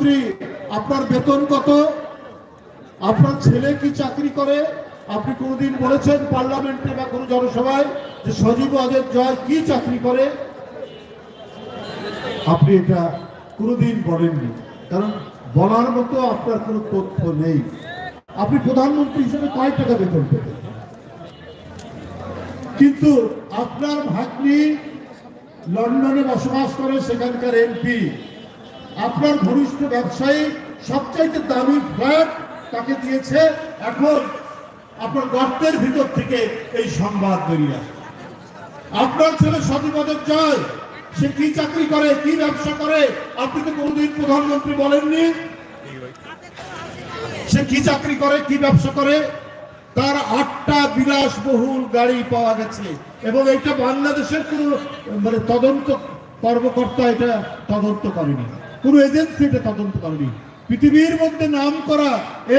প্রধানমন্ত্রী আপনার বেতন কত? আপনার ছেলে কি চাকরি করে? আপনি কোনোদিন বলেছেন পার্লামেন্টে বা কোনো জনসভায় যে সজীব অজয় জয় কি চাকরি করে? আপনি এটা কোনোদিন বলেননি। কারণ বলার মতো আপনার কোনো তথ্য নেই। আপনি প্রধানমন্ত্রী হিসেবে কয় টাকা বেতন পেতেন? কিন্তু আপনার ভাগ্নি লন্ডনে বসবাস করে সেখানকার এমপি। আপনার ঘনিষ্ঠ ব্যবসায়ী, সবচাইতে দামি ফ্ল্যাট তাকে দিয়েছে। এখন আপনার গর্তের ভিতর থেকে এই সংবাদ বেরিয়ে আসে। আপনার ছেলে সতীপদের জয়, সে কি চাকরি করে, কি ব্যবসা করে, আপনি তো কোনোদিন প্রধানমন্ত্রী বলেননি। সে কি চাকরি করে, কি ব্যবসা করে? তার আটটা বিলাসবহুল গাড়ি পাওয়া গেছে। এবং এটা বাংলাদেশের কোনো মানে তদন্ত, কর্মকর্তা এটা তদন্ত করেনি। কোনো এজেন্সি এটা তদন্ত করেনি। পৃথিবীর মধ্যে নাম করা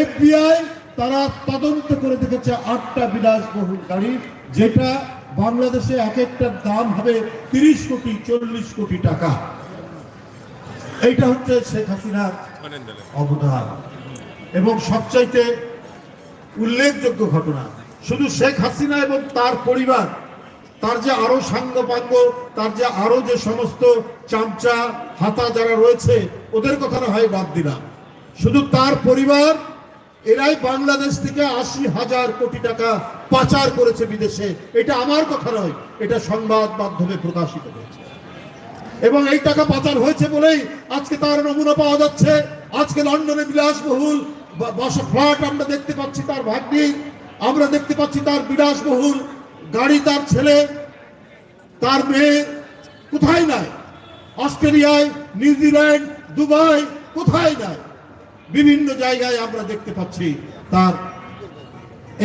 এফবিআই তারা তদন্ত করে দেখেছে আটটা বিলাসবহুল গাড়ি, যেটা বাংলাদেশে এক একটার দাম হবে তিরিশ কোটি, চল্লিশ কোটি টাকা। এইটা হচ্ছে শেখ হাসিনার অবদান। এবং সবচাইতে উল্লেখযোগ্য ঘটনা, শুধু শেখ হাসিনা এবং তার পরিবার, তার যে আরও সাঙ্গপাঙ্গ, তার যে আরও যে সমস্ত চামচা হাতা যারা রয়েছে, ওদের কথা না হয় বাদ দিলাম। শুধু তার পরিবার, এরাই বাংলাদেশ থেকে আশি হাজার কোটি টাকা পাচার করেছে বিদেশে। এটা আমার কথা নয়, এটা সংবাদ মাধ্যমে প্রকাশিত হয়েছে। এবং এই টাকা পাচার হয়েছে বলেই আজকে তার নমুনা পাওয়া যাচ্ছে। আজকে লন্ডনে বিলাসবহুল বাসা ফ্ল্যাট আমরা দেখতে পাচ্ছি তার ভাগ্নি, আমরা দেখতে পাচ্ছি তার বিলাসবহুল গাড়ি, তার ছেলে, তার মেয়ে, কোথায় নাই? অস্ট্রেলিয়ায়, নিউজিল্যান্ড, দুবাই, কোথায় নাই? বিভিন্ন জায়গায় আমরা দেখতে পাচ্ছি তার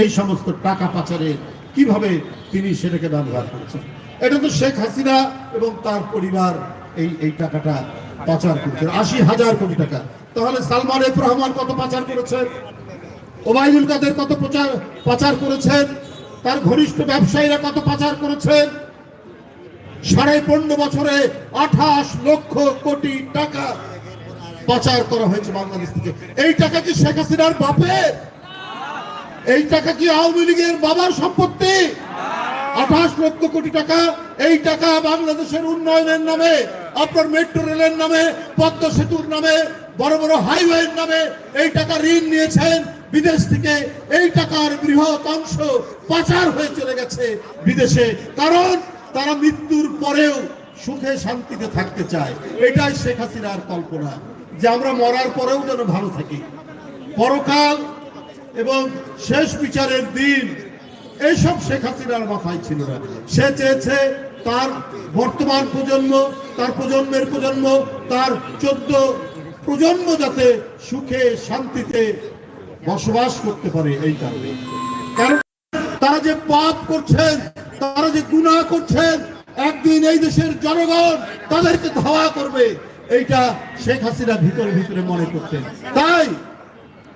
এই সমস্ত টাকা পাচারে কীভাবে তিনি সেটাকে ব্যবহার করেছেন। এটা তো শেখ হাসিনা এবং তার পরিবার এই এই টাকাটা পাচার করেছেন। আশি হাজার কোটি টাকা। তাহলে সালমান এফ রহমান কত পাচার করেছেন? ওবায়দুল কাদের কত প্রচার, পাচার করেছেন? তার ঘনিষ্ঠ ব্যবসায়ীরা কত পাচার করেছেন? সাড়ে পনেরো বছরে আঠাশ লক্ষ কোটি টাকা পাচার করা হয়েছে বাংলাদেশ থেকে। এই টাকা কি শেখ হাসিনার বাপের এই টাকা কি আওয়ামী লীগের বাবার সম্পত্তি? আঠাশ লক্ষ কোটি টাকা এই টাকা বাংলাদেশের উন্নয়নের নামে, আপনার মেট্রো রেলের নামে, পদ্মা সেতুর নামে, বড় বড় হাইওয়ের নামে এই টাকা ঋণ নিয়েছেন। বিদেশ থেকে এই টাকার বৃহৎ অংশ পাচার হয়ে চলে গেছে বিদেশে। কারণ তারা মৃত্যুর পরেও সুখে শান্তিতে থাকতে চায়। এটাই শেখ হাসিনার কল্পনা যে আমরা মরার পরেও যেন ভালো থাকি। পরকাল এবং শেষ বিচারের দিন এইসব শেখ হাসিনার মাথায় ছিল না। সে চেয়েছে তার বর্তমান প্রজন্ম, তার প্রজন্মের প্রজন্ম, তার চোদ্দ প্রজন্ম যাতে সুখে শান্তিতে বসবাস করতে পারে এই কারণে। কারণ তারা যে পাপ করছেন তারা যে গুনাহ করছেন, একদিন এই দেশের জনগণ তাদেরকে ধাওয়া করবে। এইটা শেখ হাসিনা ভিতরে ভিতরে মনে করতেন। তাই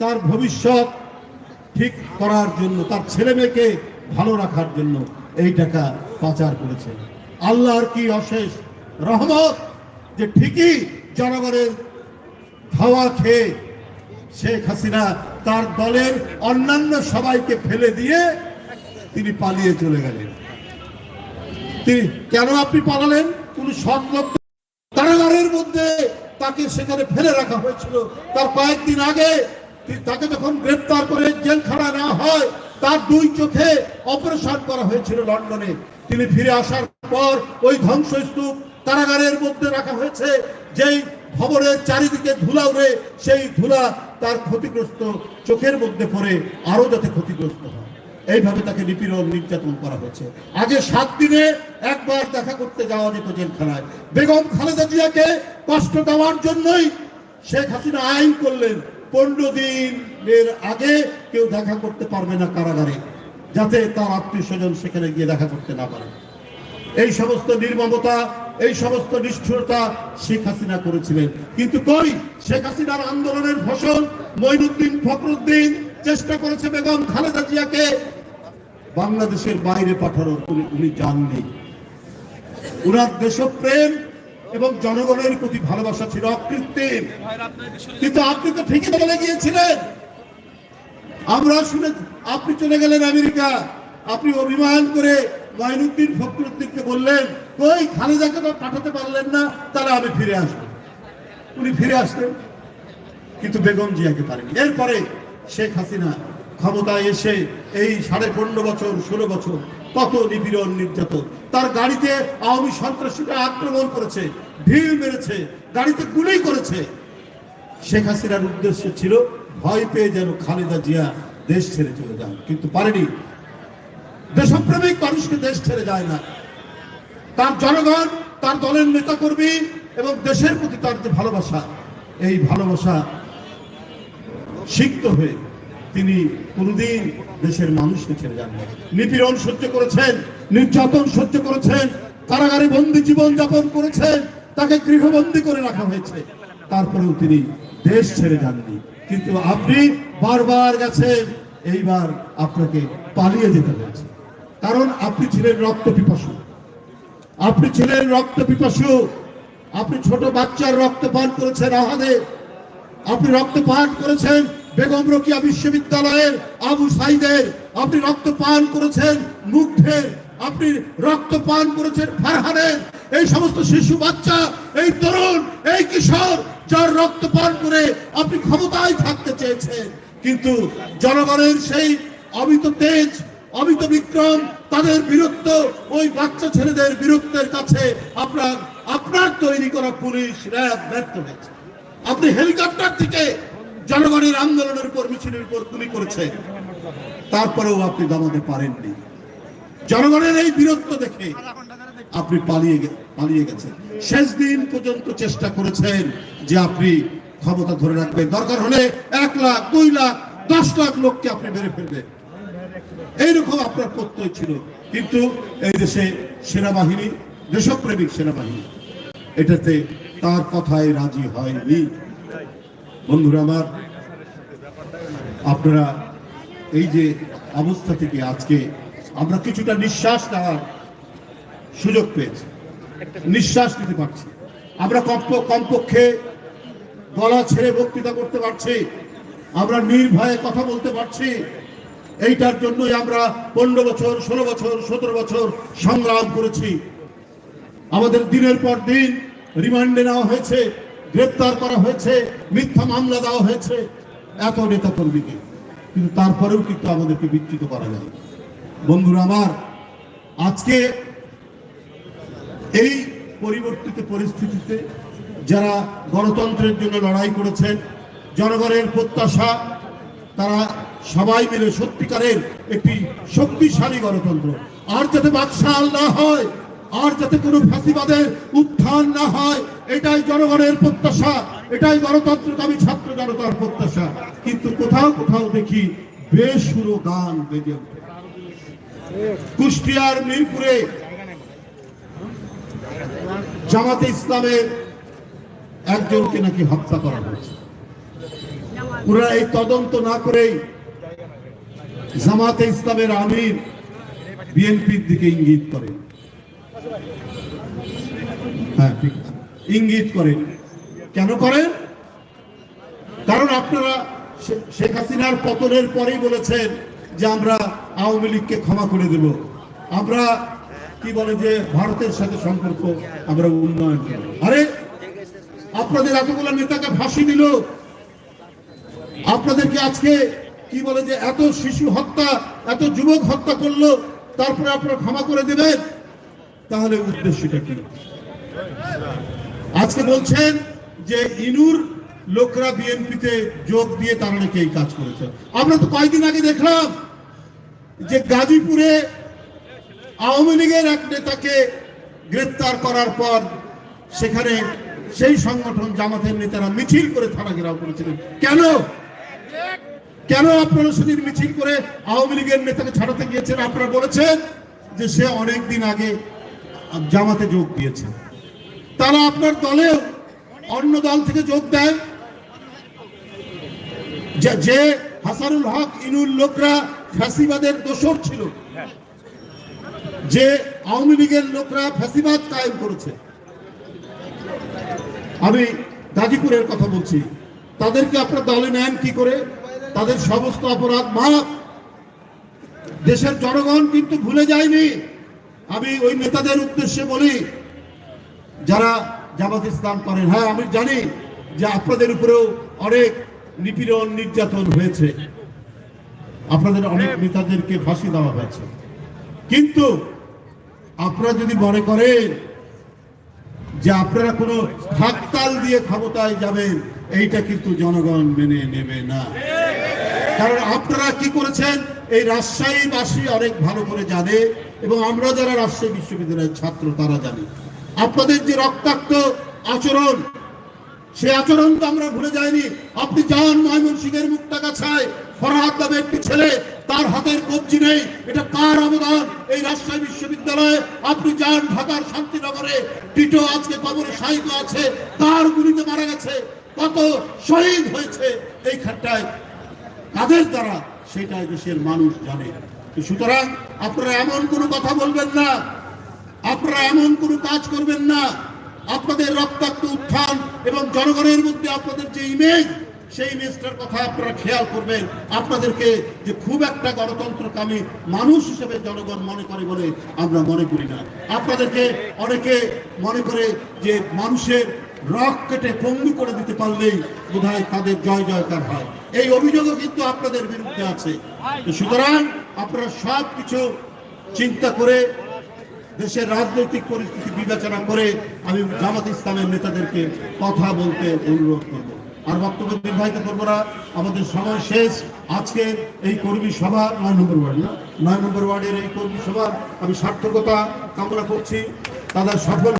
তার ভবিষ্যৎ ঠিক করার জন্য, তার ছেলে মেয়েকে ভালো রাখার জন্য এই টাকা পাচার করেছে আল্লাহর কি অশেষ রহমত যে ঠিকই জনগণের ধাওয়া খেয়ে শেখ হাসিনা তার দলের অন্যান্য সবাইকে ফেলে দিয়ে তিনি পালিয়ে চলে গেলেন। কেন আপনি পালালেন? কোন লোক কারাগারের মধ্যে তাকে সেখানে ফেলে রাখা হয়েছিল। তার কয়েকদিন আগে তাকে যখন গ্রেপ্তার করে জেলখানা নেওয়া হয়, তার দুই চোখে অপারেশন করা হয়েছিল লন্ডনে। তিনি ফিরে আসার পর ওই ধ্বংসস্তূপ কারাগারের মধ্যে রাখা হয়েছে। যেই ভবনের চারিদিকে ধুলা উড়ে, সেই ধুলা তার ক্ষতিগ্রস্ত চোখের মধ্যে পড়ে আরও যাতে ক্ষতিগ্রস্ত হয়। এইভাবে তাকে নিপীড়ন, নির্যাতন করা হচ্ছে। আগে সাত দিনে একবার দেখা করতে যাওয়া যেত জেলখানায়। বেগম খালেদা জিয়াকে কষ্ট দেওয়ার জন্যই শেখ হাসিনা আইন করলেন। পনেরো দিনের আগে কেউ দেখা করতে পারবে না কারাগারে, যাতে তার আত্মীয় স্বজন সেখানে গিয়ে দেখা করতে না পারে। এই সমস্ত নির্মমতা, এই সমস্ত নিষ্ঠুরতা শেখ হাসিনা করেছিলেন। কিন্তু কই? শেখ হাসিনার আন্দোলনের ফসল মঈনুদ্দিন ফখরুদ্দিন চেষ্টা করেছে বেগম খালেদা জিয়াকে বাংলাদেশের বাইরে পাঠানোর। উনি যাননি। উনার দেশপ্রেম এবং জনগণের প্রতি ভালোবাসা ছিল অকৃত্রিম। কিন্তু আপনি তো ঠিকই চলে গিয়েছিলেন। আমরা শুনে আপনি চলে গেলেন আমেরিকা। আপনি অভিমান করে মঈনুদ্দিন ফখরুদ্দিনকে বললেন কই খালেদাকে তো পাঠাতে পারলেন না, তাহলে আমি ফিরে আসব। উনি ফিরে আসলেন, কিন্তু বেগম জিয়াকে পারেনি এরপরে শেখ হাসিনা ক্ষমতায় এসে এই সাড়ে পনেরো বছর, ষোলো বছর কত নিপীড়ন, নির্যাতন। তার গাড়িতে আওয়ামী সন্ত্রাসীরা আক্রমণ করেছে, ঢিল মেরেছে, গাড়িতে গুলি করেছে। শেখ হাসিনার উদ্দেশ্য ছিল, ভয় পেয়ে যেন খালেদা জিয়া দেশ ছেড়ে চলে যান, কিন্তু পারেনি। দেশপ্রেমিক মানুষকে দেশ ছেড়ে যায় না। তার জনগণ, তার দলের নেতাকর্মী এবং দেশের প্রতি তার যে ভালোবাসা, এই ভালোবাসা সিক্ত হয়ে তিনি কোনদিন দেশের মানুষকে ছেড়ে যান নিপীড়ন সহ্য করেছেন, নির্যাতন সহ্য করেছেন, কারাগারে বন্দি জীবন যাপন করেছেন, তাকে গৃহবন্দী করে রাখা হয়েছে। তারপরেও তিনি দেশ ছেড়ে যাননি। কিন্তু আপনি বারবার গেছেন, এইবার আপনাকে পালিয়ে যেতে হয়েছে। কারণ আপনি ছিলেন রক্ত পিপাসু। আপনি ছিলেন রক্ত পিপাসু। আপনি ছোট বাচ্চার রক্ত পান করেছেন আহাদে। আপনি রক্ত পান করেছেন বেগম রোকিয়া বিশ্ববিদ্যালয়ের আবু সাইদের, আপনি রক্ত পান করেছেন মুগ্ধের, আপনি রক্ত পান করেছেন ফারহানের। এই সমস্ত শিশু, বাচ্চা, এই তরুণ, এই কিশোর, যার রক্ত পান করে আপনি ক্ষমতায় থাকতে চেয়েছেন, কিন্তু জনগণের সেই অমিত তেজ, অমিত বিক্রম, তাদের বিরুদ্ধ ওই বাচ্চা ছেলেদের বিরুদ্ধের কাছে আপনার আপনার তৈরি করা পুলিশ র্যাব ব্যর্থ হয়েছে। আপনি হেলিকপ্টার থেকে জনগণের আন্দোলনের উপর মিছিলের উপর গুলি করেছেন তারপরেও আপনি দমাতে পারেননি। জনগণের এই বীরত্ব দেখে আপনি পালিয়ে পালিয়ে গেছেন। শেষ দিন পর্যন্ত চেষ্টা করেছেন যে আপনি ক্ষমতা ধরে রাখবেন। দরকার হলে এক লাখ, দুই লাখ, দশ লাখ লোককে আপনি মেরে ফেলবেন। এইরকম আপনার প্রত্যয় ছিল। কিন্তু এই দেশে সেনাবাহিনী, দেশপ্রেমিক সেনাবাহিনী, এটাতে তার কথায় রাজি হয়নি। বন্ধুরা আমার, আপনারা এই যে অবস্থা থেকে আজকে আমরা কিছুটা নিঃশ্বাস নেওয়ার সুযোগ পেয়েছি। নিঃশ্বাস নিতে পারছি। আমরা কম্প, কমপক্ষে গলা ছেড়ে বক্তৃতা করতে পারছি। আমরা নির্ভয়ে কথা বলতে পারছি। এইটার জন্যই আমরা পনেরো বছর, ষোলো বছর, সতেরো বছর সংগ্রাম করেছি। আমাদের দিনের পর দিন রিমান্ডে নেওয়া হয়েছে। গ্রেপ্তার করা হয়েছে, মিথ্যা মামলা দেওয়া হয়েছে, এত নেতা কর্মীকে কিন্তু তারপরেও কিন্তু আমাদেরকে বিচ্যুত করা যায়। বন্ধুরা আমার, আজকে এই পরিবর্তিত পরিস্থিতিতে যারা গণতন্ত্রের জন্য লড়াই করেছেন, জনগণের প্রত্যাশা, তারা সবাই মিলে সত্যিকারের একটি শক্তিশালী গণতন্ত্র। আর যাতে বাদশাল না হয়, আর যাতে কোনো ফাঁসিবাদের উত্থান না হয় এটাই জনগণের প্রত্যাশা, এটাই গণতন্ত্রকামী ছাত্র জনতার প্রত্যাশা। কিন্তু কোথাও কোথাও দেখি বেসুরো গান বেজে কুষ্টিয়ার মিরপুরে জামাতে ইসলামের একজনকে নাকি হত্যা করা হয়েছে। ওরা এই তদন্ত না করেই জামাতে ইসলামের আমির বিএনপির দিকে ইঙ্গিত করেন হ্যাঁ ঠিক আছে। ইঙ্গিত করেন কেন করেন? কারণ আপনারা শেখ হাসিনার পতনের পরেই বলেছেন যে আমরা আওয়ামী লীগকে ক্ষমা করে দেব। আমরা কি বলে যে ভারতের সাথে সম্পর্ক, আমরা উন্নয়ন করব। আরে, আপনাদের এতগুলো নেতাকে ফাঁসি দিল। আপনাদেরকে আজকে কি বলে যে এত শিশু হত্যা, এত যুবক হত্যা করল, তারপরে আপনারা ক্ষমা করে দেবেন? তাহলে উদ্দেশ্যটা কি? আজকে বলছেন যে ইনুর লোকরা বিএনপিতে যোগ দিয়ে তারা নাকি এই কাজ করেছে। আমরা তো কয়েকদিন আগে দেখলাম যে গাজীপুরে আওয়ামী লীগের এক নেতাকে গ্রেপ্তার করার পর সেখানে সেই সংগঠন জামাতের নেতারা মিছিল করে থানা ঘেরাও করেছিলেন। কেন? কেন আপনারা সেদিন মিছিল করে আওয়ামী লীগের নেতাকে ছাড়াতে গিয়েছেন? আপনারা বলেছেন যে সে অনেকদিন আগে জামাতে যোগ দিয়েছে। তারা আপনার দলে অন্য দল থেকে যোগ দেয়। যে- হাসানুল হক, ইনুল লোকরা ফ্যাসিবাদের দোষর ছিল, যে আওয়ামী লীগের লোকরা ফ্যাসিবাদ কায়েম করেছে। আমি গাজীপুরের কথা বলছি। তাদেরকে আপনার দলে নেন কি করে? তাদের সমস্ত অপরাধ মাপ দেশের জনগণ কিন্তু ভুলে যায়নি। আমি ওই নেতাদের উদ্দেশ্যে বলি যারা জামাত ইসলাম করেন। হ্যাঁ আমি জানি যে আপনাদের উপরেও অনেক নিপীড়ন, নির্যাতন হয়েছে। আপনাদের অনেক নেতাদেরকে ফাঁসি দেওয়া হয়েছে। কিন্তু আপনারা যদি মনে করেন যে আপনারা কোনো হাকতাল দিয়ে ক্ষমতায় যাবেন, এইটা কিন্তু জনগণ মেনে নেবে না। কারণ আপনারা কি করেছেন? এই রাজশাহী রাজশাহীবাসী অনেক ভালো করে জানে এবং আমরা যারা রাজশাহী বিশ্ববিদ্যালয়ের ছাত্র, তারা জানি। আপনাদের যে রক্তাক্ত আচরণ, সে আচরণ তো আমরা ভুলে যাইনি। আপনি যান ময়মনসিংহের মুক্তাগাছায়, ফরহাদ নামে একটি ছেলে, তার হাতের কবজি নেই। এটা কার অবদান? এই রাজশাহী বিশ্ববিদ্যালয়ে আপনি যান ঢাকার শান্তিনগরে। টিটো আজকে কবরে শাহিদ আছে, তার গুলিতে মারা গেছে। কত শহীদ হয়েছে এইখানটায় কাদের দ্বারা? সেটা দেশের মানুষ জানে। সুতরাং আপনারা এমন কোনো কথা বলবেন না। আপনারা এমন কোনো কাজ করবেন না। আপনাদের রক্তাক্ত উত্থান এবং জনগণের মধ্যে আপনাদের যে ইমেজ সেই ইমেজটার কথা আপনারা খেয়াল করবেন। আপনাদেরকে যে খুব একটা গণতন্ত্রকামী মানুষ হিসেবে জনগণ মনে করে বলে আমরা মনে করি না। আপনাদেরকে অনেকে মনে করে যে মানুষের রক কেটে পঙ্গু করে দিতে পারলেই বোধহয় তাদের জয় জয়কার হয়। এই অভিযোগও কিন্তু আপনাদের বিরুদ্ধে আছে। সুতরাং আপনারা সব কিছু চিন্তা করে দেশের রাজনৈতিক পরিস্থিতি বিবেচনা করে আমি জামাত ইসলামের নেতাদেরকে কথা বলতে অনুরোধ করব। আর বক্তব্য নির্বাহিত করব না। আমাদের সময় শেষ। আজকে এই কর্মী সভা নয় নম্বর ওয়ার্ড না? নয় নম্বর ওয়ার্ডের এই কর্মী সভা আমি সার্থকতা কামনা করছি। তাদের সফল